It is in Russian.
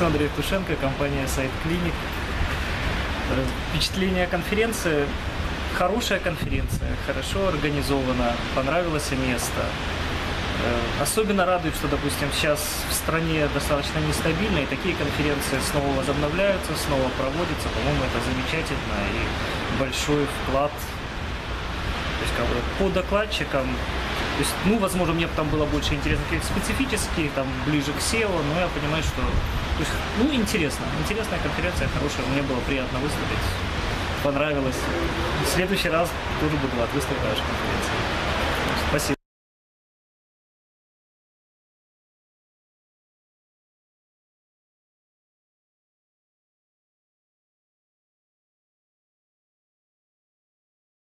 Александр Евтушенко, компания Сайт Клиник. Э, Впечатление конференции. Хорошая конференция, хорошо организована, понравилось место. Э, Особенно радует, что, допустим, сейчас в стране достаточно нестабильно, и такие конференции снова возобновляются, снова проводятся. По-моему, это замечательно и большой вклад то есть, как бы, по докладчикам, то есть, ну, возможно, мне бы там было больше интересно каких-то специфических, там, ближе к SEO, но я понимаю, что, то есть, ну, интересно, интересная конференция, хорошая, мне было приятно выступить, понравилось. В следующий раз тоже буду рад выступить на вашей конференции.